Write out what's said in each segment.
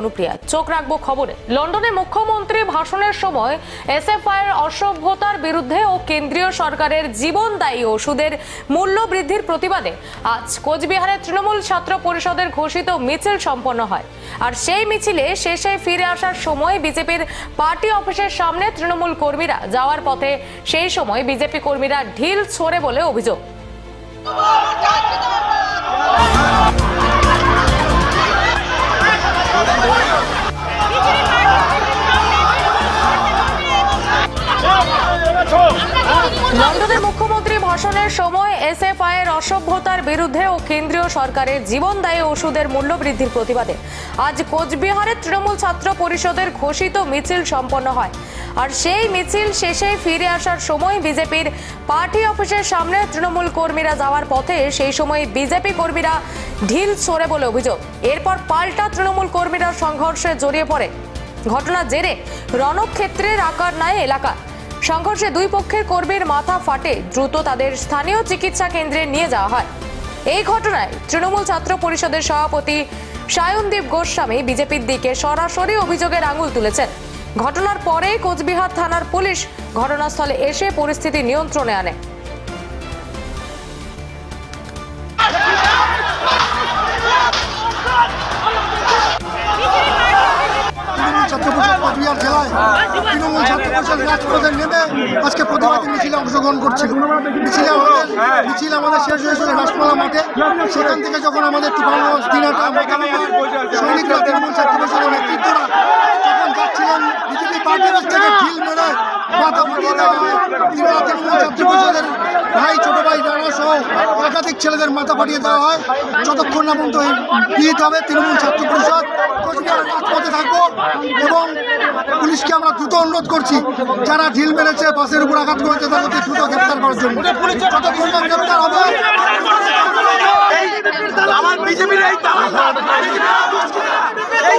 অনুপ্রিয়া। চোখ রাখব খবরে। লন্ডনে মুখ্যমন্ত্রী ভাষণের সময় এসএফআই এর অসভ্যতার বিরুদ্ধে ও কেন্দ্রীয় সরকারের জীবনদায়ী ওষুধের মূল্য বৃদ্ধির প্রতিবাদে আজ কোচবিহারে তৃণমূল ছাত্র পরিষদের ঘোষিত মিছিল সম্পন্ন হয়। আর সেই মিছিলে শেষে ফিরে আসার সময় বিজেপির পার্টি অফিসের সামনে তৃণমূল কর্মীরা যাওয়ার পথে সেই সময় বিজেপি কর্মীরা ঢিল ছোড়ে বলে অভিযোগ। লন্ডনের মুখ্যমন্ত্রী ভাষণের সময় এসএফআই এর অসভ্যতার বিরুদ্ধে ও কেন্দ্রীয় সরকারের জীবনদায়ী ওষুধের মূল্য বৃদ্ধির প্রতিবাদে। আজ কোচবিহারে তৃণমূল ছাত্র পরিষদের ঘোষিত মিছিল সম্পন্ন হয়। আর সেই মিছিল শেষে ফিরে আসার সময় বিজেপির পার্টি অফিসের সামনে তৃণমূল কর্মীরা যাওয়ার পথে সেই সময় বিজেপি কর্মীরা ঢিল ছোড়ে বলে অভিযোগ। এরপর পাল্টা তৃণমূল কর্মীরা সংঘর্ষে জড়িয়ে পড়ে। ঘটনার জেরে রণক্ষেত্রের আকার নেয় এলাকা। সংঘর্ষে দুই পক্ষের কর্মীর মাথা ফাটে। দ্রুত তাদের স্থানীয় চিকিৎসা কেন্দ্রে নিয়ে যাওয়া হয়। এই ঘটনায় তৃণমূল ছাত্র পরিষদের সভাপতি সায়নদীপ গোস্বামী বিজেপির দিকে সরাসরি অভিযোগের আঙুল তুলেছেন। ঘটনার পরেই কোচবিহার থানার পুলিশ ঘটনাস্থলে এসে পরিস্থিতি নিয়ন্ত্রণে আনে। তৃণমূল কোচবিহার জেলায় তৃণমূল ছাত্র পরিষদ রাজপথে নেমে আজকে প্রতিবাদী মিছিলে অংশগ্রহণ করছিল। মিছিলে আমাদের মিছিল আমাদের শেষ হয়েছিল রাসমালা মাঠে। সেখান থেকে যখন আমাদের তুফানগঞ্জ দিনাটা সৈনিকরা তৃণমূল ছাত্র পরিষদের নেতৃত্বরা যখন যাচ্ছিলেন মাথা দেওয়া হয়। ভাই, ছোট ভাই রানা সহ একাধিক ছেলেদের মাথা ফাটিয়ে দেওয়া হয়। যতক্ষণ না পর্যন্ত বিহিত হবে তৃণমূল ছাত্র পরিষদ রাজপথে থাকব এবং পুলিশকে আমরা দ্রুত অনুরোধ করছি, যারা ঢিল মেরেছে, বাসের উপর আঘাত করেছে তাদেরকে দ্রুত গ্রেপ্তার করার জন্য। যতক্ষণ না গ্রেপ্তার হবে আমার বিজেপির এই এই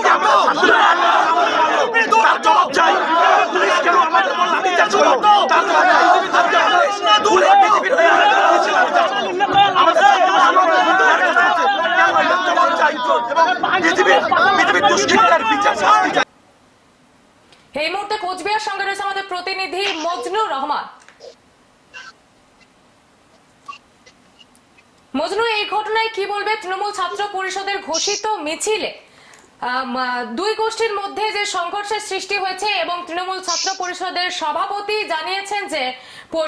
এই মুহূর্তে কোচবিহার সঙ্গে রয়েছে আমাদের প্রতিনিধি মজনুর রহমান। মজনু, এই ঘটনায় কি বলবে? তৃণমূল ছাত্র পরিষদের ঘোষিত মিছিলে দুই গোষ্ঠীর মধ্যে যে সংঘর্ষের সৃষ্টি হয়েছে এবং তৃণমূল ছাত্র পরিষদের সভাপতি জানিয়েছেন যে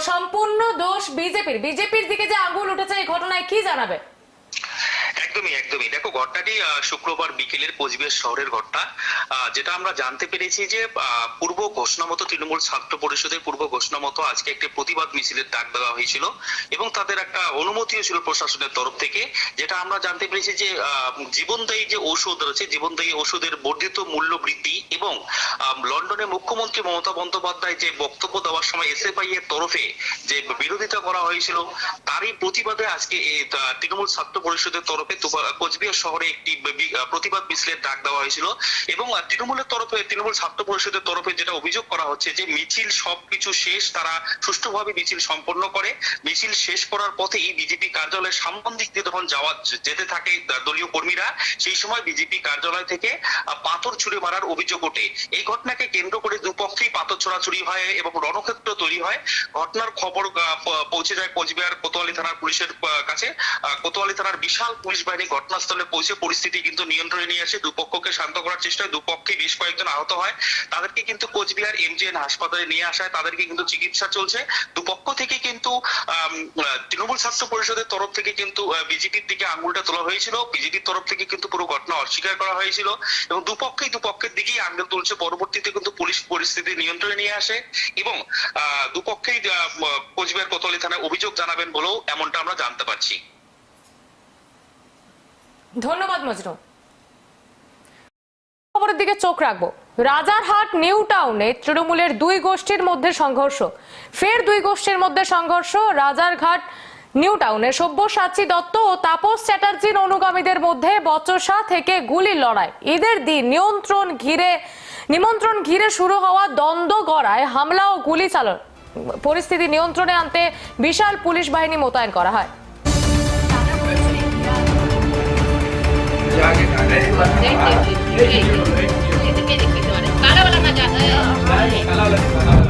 সম্পূর্ণ দোষ বিজেপির। বিজেপির দিকে যে আঙুল উঠেছে এই ঘটনায় কি জানাবে? একদমই একদমই। দেখো ঘটনাটি শুক্রবার বিকেলের কোচবিহার শহরের ঘটনা যেটা আমরা জানতে পেরেছি যে পূর্ব ঘোষণা মতো তৃণমূল ছাত্র পরিষদের পূর্ব ঘোষণা মতো আজকে একটি প্রতিবাদ মিছিলের ডাক দেওয়া হয়েছিল এবং তাদের একটা অনুমতিও ছিল প্রশাসনের তরফ থেকে, যেটা আমরা জানতে পেরেছি যে জীবনদায়ী যে ঔষধ রয়েছে, জীবনদায়ী ওষুধের বর্ধিত মূল্য বৃদ্ধি এবং লন্ডনে মুখ্যমন্ত্রী মমতা বন্দ্যোপাধ্যায় যে বক্তব্য দেওয়ার সময় এসএফআই এর তরফে যে বিরোধিতা করা হয়েছিল, তারই প্রতিবাদে আজকে তৃণমূল ছাত্র পরিষদের তরফে কোচবিহার শহরে একটি প্রতিবাদ মিছিলের ডাক দেওয়া হয়েছিল এবং তৃণমূলের তরফে, তৃণমূল ছাত্র পরিষদের তরফে যেটা অভিযোগ করা হচ্ছে যে মিছিল সবকিছু শেষ, তারা সুষ্ঠুভাবে মিছিল সম্পন্ন করে। মিছিল শেষ করার পথেই বিজেপি কার্যালয়ের সামন দিক দিয়ে যখন যাওয়া, যেতে থাকে দলীয় কর্মীরা। সেই সময় বিজেপি কার্যালয় থেকে পাথর ছুড়ে মারার অভিযোগ ওঠে। এই ঘটনাকে কেন্দ্র করে দুপক্ষেই পাথর ছোড়াছুড়ি হয় এবং রণক্ষেত্র তৈরি হয়। ঘটনার খবর পৌঁছে যায় কোচবিহার কোতোয়ালি থানার পুলিশের কাছে। কোতোয়ালি থানার বিশাল পুলিশ বাহিনী ঘটনাস্থলে পৌঁছে পরিস্থিতি কিন্তু নিয়ন্ত্রণে নিয়ে আসে। দুপক্ষকে শান্ত করার চেষ্টায় দুপক্ষে বেশ কয়েকজন আহত হয়। তাদেরকে কিন্তু কোচবিহার এমজিএন হাসপাতালে নিয়ে আসায় তাদেরকে কিন্তু চিকিৎসা চলছে। দুপক্ষ থেকে কিন্তু তৃণমূল ছাত্র পরিষদের তরফ থেকে কিন্তু বিজেপির দিকে আঙুলটা তোলা হয়েছিল। বিজেপির তরফ থেকে কিন্তু পুরো ঘটনা অস্বীকার করা হয়েছিল। এবং দুপক্ষেই দুপক্ষের দিকেই আঙুল তুলছে। পরবর্তীতে কিন্তু পুলিশ পরিস্থিতি নিয়ন্ত্রণে নিয়ে আসে। এবং দুপক্ষেই কোচবিহার কোতোয়ালি থানায় অভিযোগ জানাবেন বলেও এমনটা আমরা জানতে পারছি। ধন্যবাদ মজনু খবরের দিকে চোখ রাখব। রাজারহাট, নিউ টাউনে তৃণমূলের দুই গোষ্ঠীর মধ্যে সংঘর্ষ। ফের দুই গোষ্ঠীর মধ্যে সংঘর্ষ রাজারঘাট নিউ টাউনে। সব্যসাচী দত্ত ও তাপস চ্যাটার্জির অনুগামীদের মধ্যে বচসা থেকে গুলির লড়াই। ঈদের দিন নিয়ন্ত্রণ ঘিরে, নিমন্ত্রণ ঘিরে শুরু হওয়া দ্বন্দ্ব গড়ায় হামলা ও গুলি চালন পরিস্থিতি নিয়ন্ত্রণে আনতে বিশাল পুলিশ বাহিনী মোতায়েন করা হয়।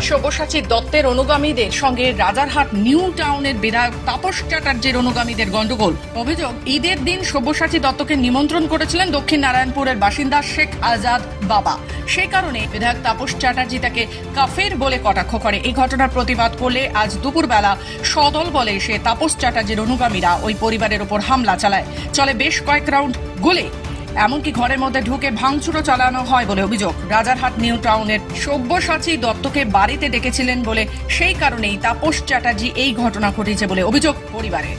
সব্যসাচী দত্তের অনুগামীদের সঙ্গে রাজারহাট নিউ টাউনের বিধায়ক তাপস চ্যাটার্জির অনুগামীদের গন্ডগোল। অভিযোগ, ঈদের দিন সব্যসাচী দত্তকে নিমন্ত্রণ করেছিলেন দক্ষিণ নারায়ণপুরের বাসিন্দা শেখ আজাদ বাবা। সেই কারণে বিধায়ক তাপস চ্যাটার্জি তাকে কাফের বলে কটাক্ষ করে। এই ঘটনার প্রতিবাদ করলে আজ দুপুরবেলা সদল বলে এসে তাপস চ্যাটার্জির অনুগামীরা ওই পরিবারের ওপর হামলা চালায়। চলে বেশ কয়েক রাউন্ড গোলে। এমনকি ঘরের মধ্যে ঢুকে ভাঙচুরও চালানো হয় বলে অভিযোগ। রাজারহাট নিউ টাউনের সব্যসাচী দত্তকে বাড়িতে ডেকেছিলেন বলে সেই কারণেই তাপস চ্যাটার্জি এই ঘটনা ঘটেছে বলে অভিযোগ পরিবারের।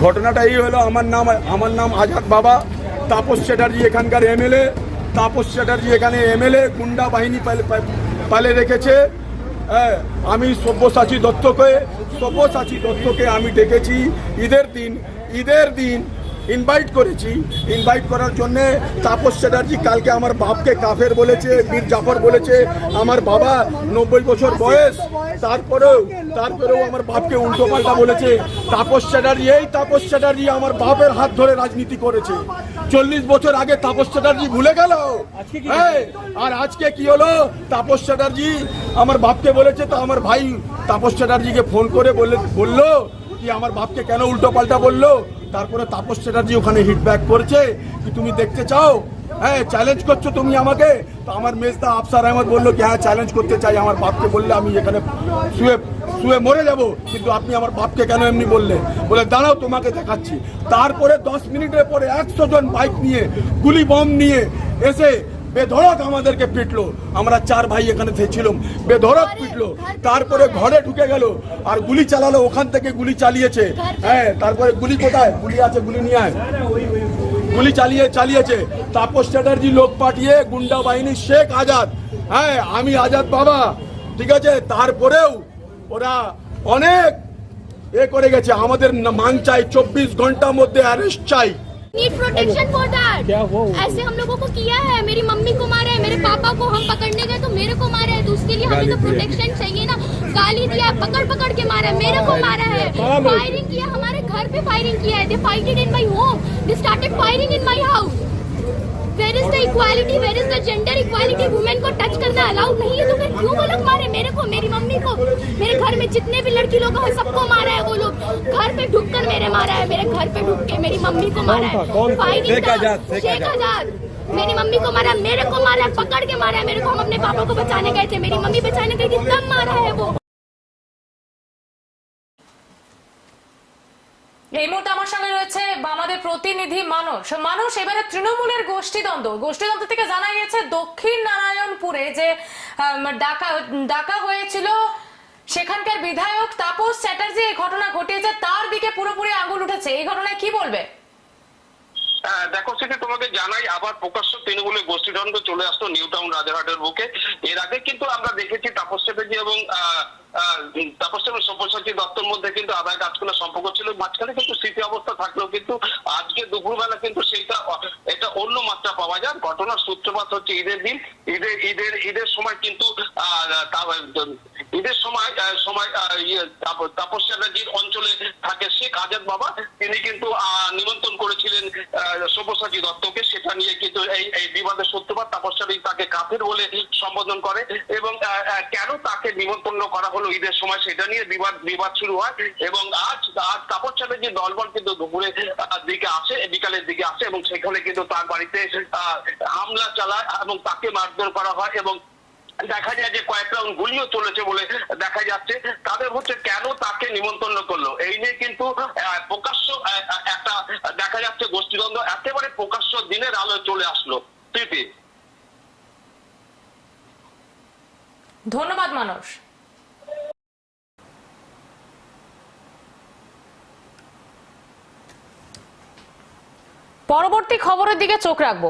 ঘটনাটা এই হলো আমার নাম আমার নাম আজাদ বাবা তাপস চ্যাটার্জি এখানকার এমএলএ তাপস চ্যাটার্জি এখানে এমএলএ গুন্ডা বাহিনী পালে- রেখেছে। হ্যাঁ, আমি সব্যসাচী দত্তকে সব্যসাচী দত্তকে আমি ডেকেছি। ঈদের দিন ঈদের দিন ইনভাইট করেছি। ইনভাইট করার জন্যে তাপস চ্যাটার্জি কালকে আমার বাপকে কাফের বলেছে বীর জাফর বলেছে। আমার বাবা নব্বই বছর বয়স তারপরেও তারপরেও আমার বাপকে উল্টো পাল্টা বলেছে। তাপস চ্যাটার্জি এই তাপস চ্যাটার্জি আমার বাপের হাত ধরে রাজনীতি করেছে। চল্লিশ বছর আগে তাপস চ্যাটার্জি ভুলে গেল? আর আজকে কি হলো? তাপস চ্যাটার্জি আমার বাপকে বলেছে তো আমার ভাই তাপস চ্যাটার্জিকে ফোন করে বলে বলল কি আমার বাপকে কেন উল্টো পাল্টা বলল? তারপরে তাপস চ্যাটার্জি ওখানে হিটব্যাক করছে কি তুমি দেখতে চাও? হ্যাঁ চ্যালেঞ্জ করছ তুমি আমাকে? তো আমার মেজদা আফসার আহমদ বলল কি হ্যাঁ চ্যালেঞ্জ করতে চাই। আমার বাপকে বললে আমি এখানে শুয়ে শুয়ে মরে যাব, কিন্তু আপনি আমার বাপকে কেন এমনি বললে? বলে, দাঁড়াও, তোমাকে দেখাচ্ছি। তারপরে দশ মিনিটের পরে একশো জন বাইক নিয়ে, গুলি বম নিয়ে এসে বেধড়ক আমাদেরকে পিটলো। আমরা চার ভাই এখানে ছিলাম বেধড়ক পিটলো। তারপরে ঘরে ঢুকে গেল আর গুলি চালালো ওখান থেকে গুলি চালিয়েছে। হ্যাঁ তারপরে গুলি কোথায়? গুলি আছে গুলি নিয়ে আয়। গুলি চালিয়ে চালিয়েছে। তাপস চ্যাটার্জি লোক পাঠিয়ে গুন্ডা বাহিনী শেখ আজাদ। হ্যাঁ আমি আজাদ বাবা। ঠিক আছে? তারপরেও ওরা অনেক এ করে গেছে। আমাদের মান চাই চব্বিশ ঘণ্টার মধ্যে অ্যারেস্ট চাই। नीड प्रोटेक्शन फॉर दैट ऐसे हम लोगों को किया है। मेरी मम्मी को मारा है मेरे पापा को हम पकड़ने गए तो मेरे को मारा है। तो उसके लिए हमें तो प्रोटेक्शन चाहिए ना। गाली दिया पकड़ पकड़ के मारा है मेरे को मारा है। फायरिंग किया हमारे घर पे फायरिंग किया है। They fighted in my home they started firing in my house where is the equality where is the gender equality women को टच करना अलाउड नहीं है तो फिर क्यों वो लोग मारे? मेरे को मेरी मम्मी को मेरे घर में जितने भी लड़की लोग हैं सबको मारा है वो लोग। घर पे ढुक कर मेरे मारा है मेरे घर पे ढुक के मेरी मम्मी को मारा है। शेख आज़ाद मेरी मम्मी को मारा मेरे को मारा पकड़ के मारा है। मेरे को हम अपने पापा को बचाने गए थे। मेरी मम्मी बचाने गई थी तब मारा है वो। এই মুহূর্তে আমার সঙ্গে রয়েছে আমাদের প্রতিনিধি মানুষ। মানুষ এবারে তৃণমূলের গোষ্ঠীদ্বন্দ্ব। গোষ্ঠীদ্বন্দ্ব থেকে জানা গেছে দক্ষিণ নারায়ণপুরে যে ডাকা ডাকা হয়েছিল সেখানকার বিধায়ক তাপস চ্যাটার্জি এই ঘটনা ঘটিয়েছে তার দিকে পুরোপুরি আঙুল উঠেছে। এই ঘটনায় কি বলবে? হ্যাঁ, দেখো সেটা তোমাকে জানাই আবার প্রকাশ্য তৃণমূলের গোষ্ঠীদ্বন্দ্ব চলে আসতো নিউ টাউন রাজারহাটের বুকে। এর আগে কিন্তু আমরা দেখেছি তাপস চ্যাটার্জি এবং আহ, তাপস মধ্যে কিন্তু সম্পর্ক ছিল। মাঝখানে কিন্তু অবস্থা থাকলেও কিন্তু আজকে দুপুরবেলা কিন্তু সেইটা এটা অন্য মাত্রা পাওয়া যায়। ঘটনার সূত্রপাত হচ্ছে ঈদের দিন। ঈদের ঈদের ঈদের সময় কিন্তু ঈদের সময় সময় ইয়ে, তাপস অঞ্চলে থাকে শেখ আজাদ বাবা। তিনি কিন্তু নিমন্ত্রণ করেছিলেন সব্যসাচী দত্তকে। সেটা নিয়ে কিন্তু এই এই বিবাদের সূত্রপাত তাপস তাকে কাফের বলে সম্বোধন করে এবং কেন তাকে নিমন্ত্রণ করা হলো ঈদের সময় সেটা নিয়ে বিবাদ বিবাদ শুরু হয় এবং আজ আজ তাপস যে দলবল কিন্তু দুপুরে দিকে আসে, বিকালের দিকে আসে এবং সেখানে কিন্তু তার বাড়িতে হামলা চালায় এবং তাকে মারধর করা হয় এবং দেখা যায় যে কয়েক রাউন্ড গুলিও চলেছে বলে দেখা যাচ্ছে। তাদের হচ্ছে কেন তাকে নিমন্ত্রণ করল? এই নিয়ে কিন্তু প্রকাশ্য একটা দেখা যাচ্ছে গোষ্ঠীদ্বন্দ্ব একেবারে প্রকাশ্য দিনের আলোয় চলে আসলো। প্রীতি ধন্যবাদ মানুষ পরবর্তী খবরের দিকে চোখ রাখব।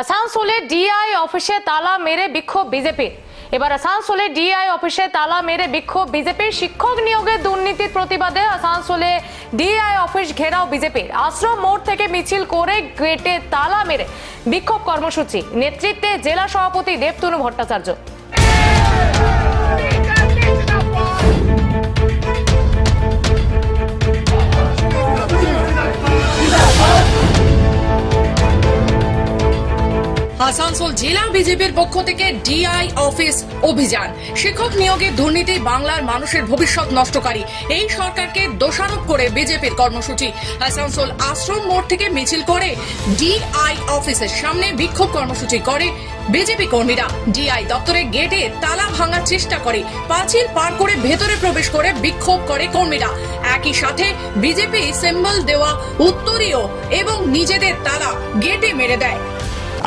আসানসোলে ডিআই অফিসে তালা মেরে বিক্ষোভ বিজেপির। এবার আসানসোলে ডিআই অফিসে তালা মেরে বিক্ষোভ বিজেপির শিক্ষক নিয়োগের দুর্নীতির প্রতিবাদে আসানসোলে ডিআই অফিস ঘেরাও বিজেপির। আশ্রম মোড় থেকে মিছিল করে গেটে তালা মেরে বিক্ষোভ কর্মসূচি। নেতৃত্বে জেলা সভাপতি দেবতনু ভট্টাচার্য। আসানসোল জেলা বিজেপির পক্ষ থেকে ডিআই অফিস অভিযান। শিক্ষক নিয়োগে দুর্নীতি, বাংলার মানুষের ভবিষ্যৎ নষ্টকারী। এই সরকারকে দোষারোপ করে বিজেপির কর্মসূচি। আসানসোল আশ্রম মোড় থেকে মিছিল করে ডিআই অফিসের সামনে বিক্ষোভ কর্মসূচি করে বিজেপি কর্মীরা। ডিআই দপ্তরের গেটে তালা ভাঙার চেষ্টা করে, পাঁচিল পার করে ভেতরে প্রবেশ করে বিক্ষোভ করে কর্মীরা। একই সাথে বিজেপি সিম্বল দেওয়া উত্তরীয় এবং নিজেদের তালা গেটে মেরে দেয়।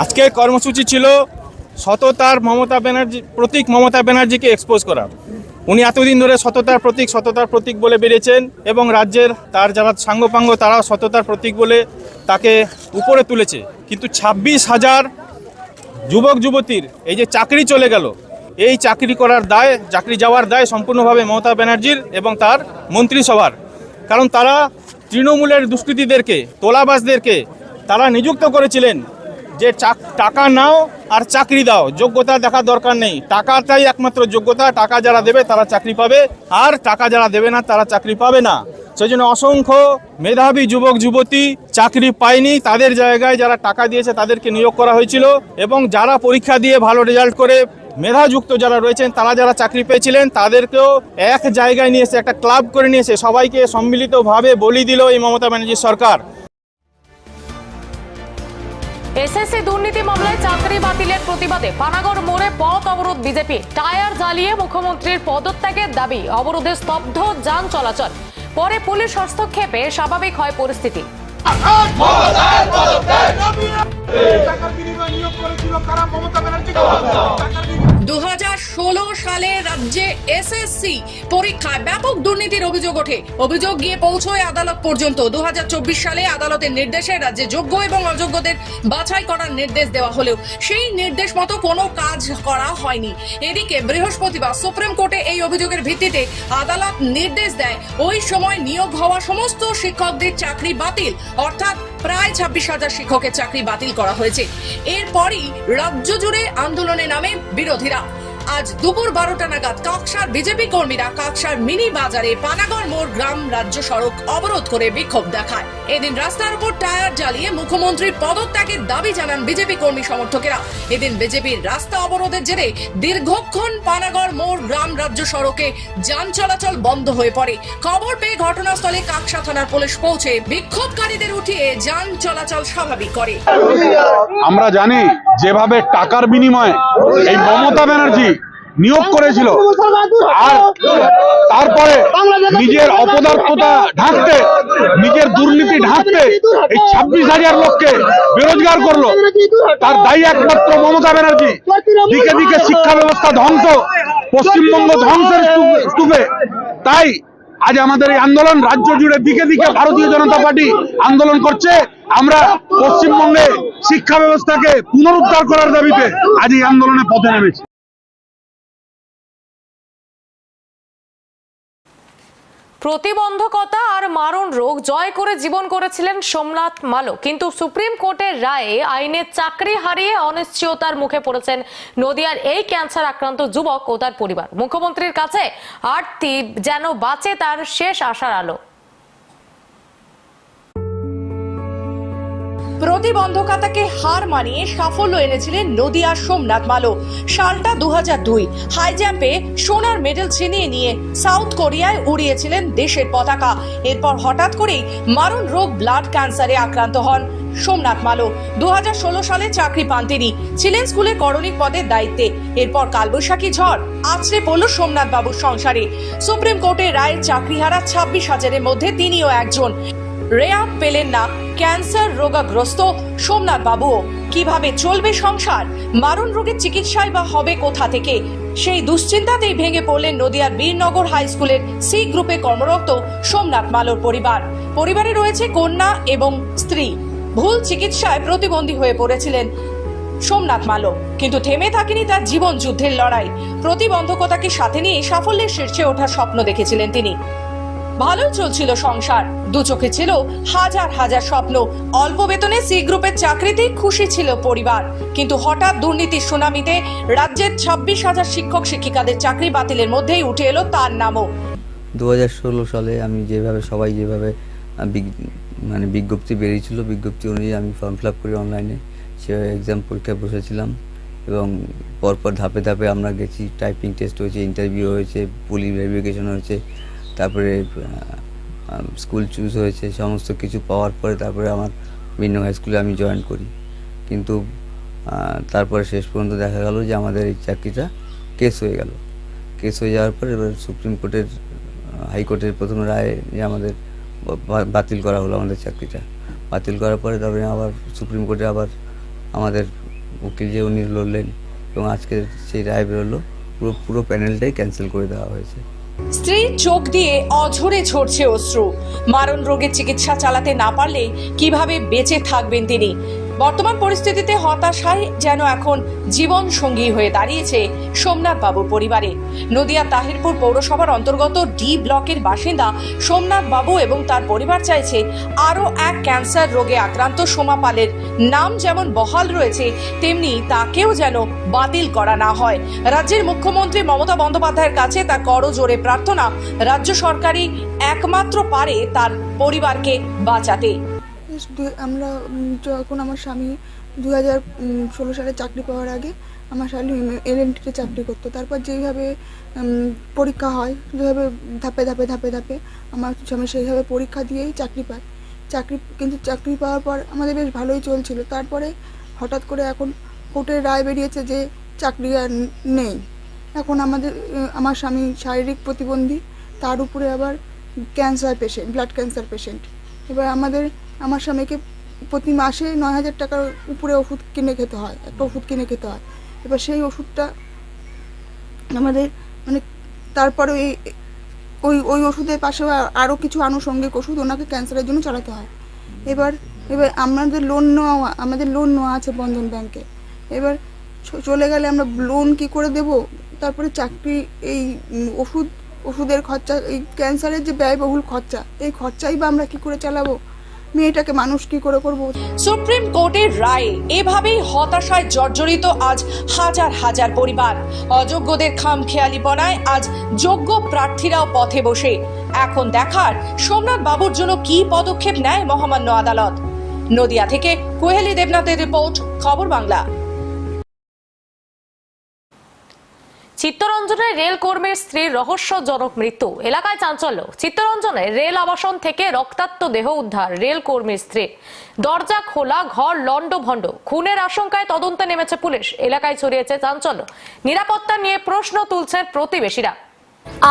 আজকে কর্মসূচি ছিল সততার মমতা ব্যানার্জি, প্রতীক মমতা ব্যানার্জিকে এক্সপোজ করা। উনি এতদিন ধরে সততার প্রতীক সততার প্রতীক বলে বেরিয়েছেন এবং রাজ্যের তার যারা সাঙ্গপাঙ্গ, তারাও সততার প্রতীক বলে তাকে উপরে তুলেছে। কিন্তু ছাব্বিশ হাজার যুবক, যুবতীর এই যে চাকরি চলে গেল, এই চাকরি করার দায়, চাকরি যাওয়ার দায় সম্পূর্ণভাবে মমতা ব্যানার্জির এবং তার মন্ত্রিসভার। কারণ তারা তৃণমূলের দুষ্কৃতীদেরকে তোলাবাসদেরকে তারা নিযুক্ত করেছিলেন। যে টাকা নাও আর চাকরি দাও, যোগ্যতা দেখার দরকার নেই। টাকাটাই একমাত্র যোগ্যতা, টাকা যারা দেবে তারা চাকরি পাবে, আর টাকা যারা দেবে না তারা চাকরি পাবে না। সেই জন্য অসংখ্য মেধাবী যুবক, যুবতী চাকরি পায়নি, তাদের জায়গায় যারা টাকা দিয়েছে তাদেরকে নিয়োগ করা হয়েছিল, এবং যারা পরীক্ষা দিয়ে ভালো রেজাল্ট করে মেধাযুক্ত যারা রয়েছেন, তারা যারা চাকরি পেয়েছিলেন, তাদেরকেও এক জায়গায় নিয়ে এসে, একটা ক্লাব করে নিয়েছে সবাইকে সম্মিলিতভাবে বলি দিল এই মমতা ব্যানার্জি সরকার। এসএসসি দুর্নীতি মামলায় চাকরি বাতিলের প্রতিবাদে পানাগড় মোড়ে পথ অবরোধ বিজেপি টায়ার জ্বালিয়ে মুখ্যমন্ত্রীর পদত্যাগের দাবি অবরোধে স্তব্ধ যান চলাচল পরে পুলিশ হস্তক্ষেপে স্বাভাবিক হয় পরিস্থিতি মমতা ব্যানার্জিকে দু হাজার ষোলো সালে রাজ্যে এসএসসি পরীক্ষায় ব্যাপক দুর্নীতির অভিযোগ ওঠে। অভিযোগ গিয়ে পৌঁছয় আদালত পর্যন্ত। দু সালে আদালতের নির্দেশে রাজ্যে যোগ্য এবং অযোগ্যদের বাছাই করার নির্দেশ দেওয়া হলেও সেই নির্দেশ মতো কোনো কাজ করা হয়নি। এদিকে বৃহস্পতিবার সুপ্রিম কোর্টে এই অভিযোগের ভিত্তিতে আদালত নির্দেশ দেয়, ওই সময় নিয়োগ হওয়া সমস্ত শিক্ষকদের চাকরি বাতিল, অর্থাৎ প্রায় ছাব্বিশ হাজার শিক্ষকের চাকরি বাতিল করা হয়েছে। এরপরই রাজ্য জুড়ে আন্দোলনে নামে বিরোধীরা। আজ দুপুর বারোটা নাগাদ কাকসার বিজেপি কর্মীরা কাকসার মিনি বাজারে পানাগড় মোড় গ্রাম রাজ্য সড়ক অবরোধ করে বিক্ষোভ দেখায়। এদিন রাস্তার উপর টায়ার জ্বালিয়ে মুখ্যমন্ত্রীর পদত্যাগের দাবি জানান বিজেপি কর্মী সমর্থকেরা। এদিন বিজেপির রাস্তা অবরোধের জেরে দীর্ঘক্ষণ পানাগড় মোড় গ্রাম রাজ্য সড়কে যান চলাচল বন্ধ হয়ে পড়ে। খবর পেয়ে ঘটনাস্থলে কাকসা থানার পুলিশ পৌঁছে বিক্ষোভকারীদের উঠিয়ে যান চলাচল স্বাভাবিক করে। আমরা জানি, যেভাবে টাকার বিনিময়ে এই মমতা ব্যানার্জি নিয়োগ করেছিল। আর তারপরে নিজের অপদার্থতা ঢাকতে, নিজের দুর্নীতি ঢাকতে এই ছাব্বিশ হাজার লোককে বেরোজগার করল। তার দায়ী একমাত্র মমতা ব্যানার্জি। দিকে দিকে শিক্ষা ব্যবস্থা ধ্বংস, পশ্চিমবঙ্গ ধ্বংসের স্তূপে তাই আজ আমাদের এই আন্দোলন রাজ্য জুড়ে দিকে দিকে ভারতীয় জনতা পার্টি আন্দোলন করছে। আমরা পশ্চিমবঙ্গে শিক্ষা ব্যবস্থাকে পুনরুদ্ধার করার দাবিতে আজ এই আন্দোলনে পথে নেমেছি। প্রতিবন্ধকতা আর মারণ রোগ জয় করে জীবন করেছিলেন সোমনাথ মালো কিন্তু সুপ্রিম কোর্টের রায়ে আইনে চাকরি হারিয়ে অনিশ্চয়তার মুখে পড়েছেন নদিয়ার এই ক্যান্সার আক্রান্ত যুবক ও তার পরিবার। মুখ্যমন্ত্রীর কাছে আরতি যেন বাঁচে তার শেষ আশার আলো। প্রতিবন্ধকতাকে হার মানিয়ে সাফল্য এনেছিলেন নদিয়ার সোমনাথ মালো। সালটা দু দুই হাই জাম্পে সোনার মেডেল ছিনিয়ে নিয়ে সাউথ কোরিয়ায় উড়িয়েছিলেন দেশের পতাকা। এরপর হঠাৎ করেই মারণ রোগ ব্লাড ক্যান্সারে আক্রান্ত হন সোমনাথ মালো। দু হাজার ষোলো সালে চাকরি পান তিনি। ছিলেন স্কুলে করণিক পদের দায়িত্বে। এরপর কালবৈশাখী ঝড় আছড়ে পড়ল সোমনাথ বাবুর সংসারে। সুপ্রিম কোর্টের রায়ের চাকরি হারা ছাব্বিশ হাজারের মধ্যে তিনিও একজন। রেয়াম পেলেন না। ক্যান্সার রোগাগ্রস্ত। সোমনাথ বাবুও, কীভাবে চলবে সংসার? মারণ রোগের চিকিৎসায় বা হবে কোথা থেকে? সেই দুশ্চিন্তাতেই ভেঙে পড়লেন নদিয়ার বীরনগর হাই স্কুলের সি গ্রুপে কর্মরত সোমনাথ মালোর পরিবার। পরিবারে রয়েছে কন্যা এবং স্ত্রী। ভুল চিকিৎসায় প্রতিবন্ধী হয়ে পড়েছিলেন সোমনাথ মালো, কিন্তু থেমে থাকেনি তার জীবন যুদ্ধের লড়াই। প্রতিবন্ধকতাকে সাথে নিয়ে সাফল্যের শীর্ষে ওঠার স্বপ্ন দেখেছিলেন তিনি। ভালোই চলছিল সংসার। দু চোখে ছিল হাজার হাজার স্বপ্ন। অল্প বেতনে সি গ্রুপের চাকরিতেই খুশি ছিল পরিবার। কিন্তু হঠাৎ দুর্নীতির সুনামিতে রাজ্যের ছাব্বিশ হাজার শিক্ষক শিক্ষিকাদের চাকরি বাতিলের মধ্যেই উঠে এলো তার নামও। দু হাজার ষোলো সালে আমি যেভাবে, সবাই যেভাবে মানে বিজ্ঞপ্তি বেরিয়েছিল, বিজ্ঞপ্তি অনুযায়ী আমি ফর্ম ফিল আপ করি অনলাইনে সেভাবে এক্সাম পরীক্ষায় বসেছিলাম এবং পরপর ধাপে ধাপে আমরা গেছি। টাইপিং টেস্ট হয়েছে ইন্টারভিউ হয়েছে পুলিশ ভেরিফিকেশন হয়েছে। তারপরে স্কুল চুজ হয়েছে, সমস্ত কিছু পাওয়ার পরে তারপরে আমার ভিন্ন হাই স্কুলে আমি জয়েন করি। কিন্তু তারপরে শেষ পর্যন্ত দেখা গেল যে আমাদের এই চাকরিটা কেস হয়ে গেল। কেস হয়ে যাওয়ার পর এবার সুপ্রিম কোর্টের হাইকোর্টের প্রথম রায় যে আমাদের বাতিল করা হলো আমাদের চাকরিটা। বাতিল করার পরে তারপরে আবার সুপ্রিম কোর্টে আবার আমাদের উকিল যে উনি লড়লেন এবং আজকে সেই রায় বেরোলো, পুরো পুরো প্যানেলটাই ক্যান্সেল করে দেওয়া হয়েছে। স্ত্রীর চোখ দিয়ে অঝরে ঝরছে অশ্রু। মারণ রোগের চিকিৎসা চালাতে না পারলে কীভাবে বেঁচে থাকবেন তিনি? বর্তমান পরিস্থিতিতে হতাশায় যেন এখন জীবন সঙ্গী হয়ে দাঁড়িয়েছে সোমনাথ বাবুর পরিবারে। নদিয়া তাহিরপুর পৌরসভার অন্তর্গত ডি ব্লকের বাসিন্দা সোমনাথ বাবু এবং তার পরিবার চাইছে আরও এক ক্যান্সার রোগে আক্রান্ত সোমা পালের নাম যেমন বহাল রয়েছে, তেমনি তাকেও যেন বাতিল করা না হয়। রাজ্যের মুখ্যমন্ত্রী মমতা বন্দ্যোপাধ্যায়ের কাছে তার করজোরে প্রার্থনা রাজ্য সরকারই একমাত্র পারে তার পরিবারকে বাঁচাতে। আমরা যখন আমার স্বামী দু হাজার ষোলো সালে চাকরি পাওয়ার আগে আমার স্বামী এলএমটিতে চাকরি করতো। তারপর যেইভাবে পরীক্ষা হয়, যেভাবে ধাপে ধাপে ধাপে ধাপে আমার স্বামী সেইভাবে পরীক্ষা দিয়েই চাকরি পায়। চাকরি, কিন্তু চাকরি পাওয়ার পর আমাদের বেশ ভালোই চলছিল। তারপরে হঠাৎ করে এখন কোর্টের রায় বেরিয়েছে যে চাকরি আর নেই। এখন আমাদের আমার স্বামী শারীরিক প্রতিবন্ধী, তার উপরে আবার cancer patient, blood cancer patient. এবার আমাদের আমার স্বামীকে প্রতি মাসে নয় হাজার টাকার উপরে ওষুধ কিনে খেতে হয়, একটা ওষুধ কিনে খেতে হয়। এবার সেই ওষুধটা আমাদের মানে তারপরে ওই ওই ওই ওষুধের পাশে আরও কিছু আনুষঙ্গিক ওষুধ ওনাকে ক্যান্সারের জন্য চালাতে হয়। এবার এবার আমাদের লোন নেওয়া, আমাদের লোন নেওয়া আছে বন্ধন ব্যাংকে এবার চলে গেলে আমরা লোন কি করে দেব? তারপরে চাকরি, এই ওষুধ, ওষুধের খরচা, এই ক্যান্সারের যে ব্যয়বহুল খরচা, এই খরচাই বা আমরা কি করে চালাবো? মেয়েটাকে মানুষ কি করে করব? সুপ্রিম কোর্টের রায়ে এভাবেই হতাশায় জর্জরিত আজ হাজার হাজার পরিবার। অযোগ্যদের খাম খেয়ালি বনায় আজ যোগ্য প্রার্থীরাও পথে বসে। এখন দেখার সোমনাথ বাবুর জন্য কি পদক্ষেপ নেয় মহামান্য আদালত। নদিয়া থেকে কোহেলি দেবনাথের রিপোর্ট, খবর বাংলা। চিত্তরঞ্জনে রেল কর্মীর স্ত্রীর রহস্যজনক মৃত্যু। এলাকায় চাঞ্চল্য। চিত্তরঞ্জনে রেল আবাসন থেকে রক্তাক্ত দেহ উদ্ধার রেল কর্মীর স্ত্রী। দরজা খোলা, ঘর লন্ড ভণ্ড খুনের আশঙ্কায় তদন্তে নেমেছে পুলিশ। এলাকায় ছড়িয়েছে চাঞ্চল্য। নিরাপত্তা নিয়ে প্রশ্ন তুলছেন প্রতিবেশীরা।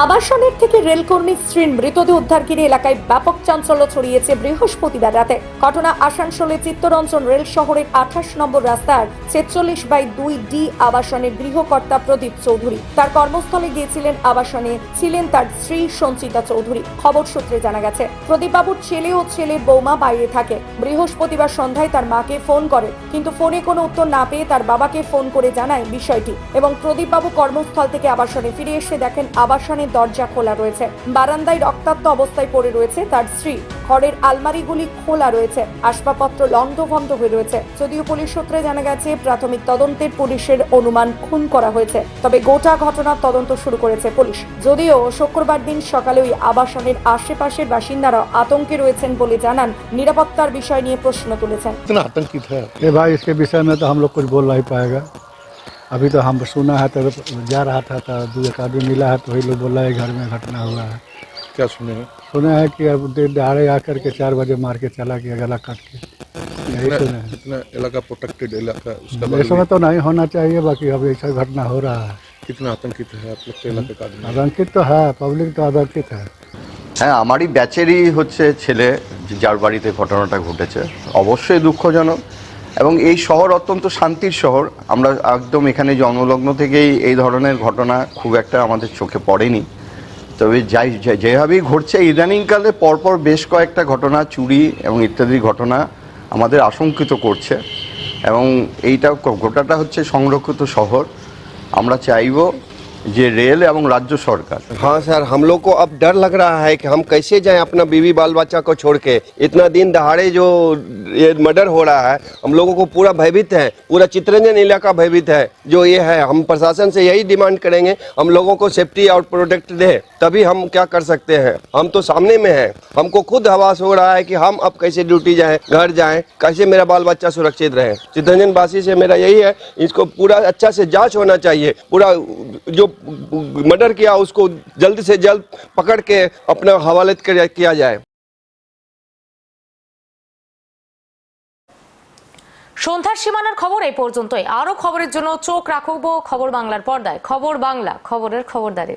আবাসনের থেকে রেলকর্মী স্ত্রীর মৃতদেহ উদ্ধার ঘিরে এলাকায় ব্যাপক চাঞ্চল্য ছড়িয়েছে বৃহস্পতিবার রাতে। ঘটনা আসানসোলে চিত্তরঞ্জন রেল শহরের আঠাশ নম্বর রাস্তার ছেচল্লিশ বাই দুই ডি আবাসনের গৃহকর্তা প্রদীপ চৌধুরী। তার কর্মস্থলে গিয়েছিলেন আবাসনে ছিলেন তার স্ত্রী সঞ্চিতা চৌধুরী। খবর সূত্রে জানা গেছে প্রদীপ বাবুর ছেলে ও ছেলের বৌমা বাইরে থাকে। বৃহস্পতিবার সন্ধ্যায় তার মাকে ফোন করে, কিন্তু ফোনে কোনো উত্তর না পেয়ে তার বাবাকে ফোন করে জানায় বিষয়টি এবং প্রদীপ বাবু কর্মস্থল থেকে আবাসনে ফিরে এসে দেখেন আবাসনের দরজা খোলা রয়েছে বারান্দায় রক্তাক্ত অবস্থায় পড়ে রয়েছে তার স্ত্রী ঘরের আলমারিগুলি খোলা রয়েছে আসবাবপত্র লণ্ডভণ্ড হয়ে রয়েছে যদিও পুলিশ সূত্রে জানা গেছে প্রাথমিক তদন্তের পুলিশের অনুমান খুন করা হয়েছে তবে গোটা ঘটনার তদন্ত শুরু করেছে পুলিশ যদিও শুক্রবার দিন সকালে ওই আবাসনের আশেপাশের বাসিন্দারা আতঙ্কে রয়েছেন বলে জানান নিরাপত্তার বিষয় নিয়ে প্রশ্ন তুলেছেন कितना आतंकित है ये भाई इसके विषय में तो हम लोग कुछ बोल नहीं पाएगा अभी तो हम सुना है तो जा रहा था तो दो एक आदमी मिला है तो वही लोग बोला है घर में घटना हुआ है क्या सुने हैं सुना है कि अब दे- दहाड़े आकर के चार बजे मार के चला गया गला काट के यही इतना, सुना है इतना इलाका प्रोटेक्टेड इलाका उसका इस बारे समय में तो नहीं होना चाहिए बाकी अब ऐसा घटना हो रहा है कितना आतंकित है आप लोग के इलाके का आदमी आतंकित तो है पब्लिक तो आतंकित है হ্যাঁ আমারই ব্যাচেরই হচ্ছে ছেলে যার বাড়িতে ঘটনাটা ঘটেছে অবশ্যই দুঃখজনক এবং এই শহর অত্যন্ত শান্তির শহর। আমরা একদম এখানে জন্মলগ্ন থেকেই এই ধরনের ঘটনা খুব একটা আমাদের চোখে পড়েনি। তবে যাই যেভাবেই ঘটছে, ইদানিংকালে পরপর বেশ কয়েকটা ঘটনা, চুরি এবং ইত্যাদি ঘটনা আমাদের আশঙ্কিত করছে এবং এইটা গোটাটা হচ্ছে সংরক্ষিত শহর। আমরা চাইব ये रेल एवं राज्य सरकार। हाँ सर, हम लोग को अब डर लग रहा है कि हम कैसे जाएँ अपना बीवी बाल बच्चा को छोड़ के। इतना दिन दहाड़े जो ये मर्डर हो रहा है, हम लोगों को पूरा भयभीत है, पूरा चित्रंजन इलाका भयभीत है, जो ये है। हम प्रशासन से यही डिमांड करेंगे, हम लोगों को सेफ्टी और प्रोटेक्ट दे, तभी हम क्या कर सकते हैं। हम तो सामने में है। हमको खुद हवास हो रहा है की हम अब कैसे ड्यूटी जाए, घर जाए, कैसे मेरा बाल बच्चा सुरक्षित रहे। चित्रंजन वासी से मेरा यही है, इसको पूरा अच्छा से जाँच होना चाहिए, पूरा जो मर्डर किया उसको जल्द से जल्द पकड़ के अपना हवाले कर- किया जाए সন্ধ্যার সীমানার খবর এই পর্যন্তই আরও খবরের জন্য চোখ রাখবো খবর বাংলার পর্দায় খবর বাংলা খবরের খবরদারে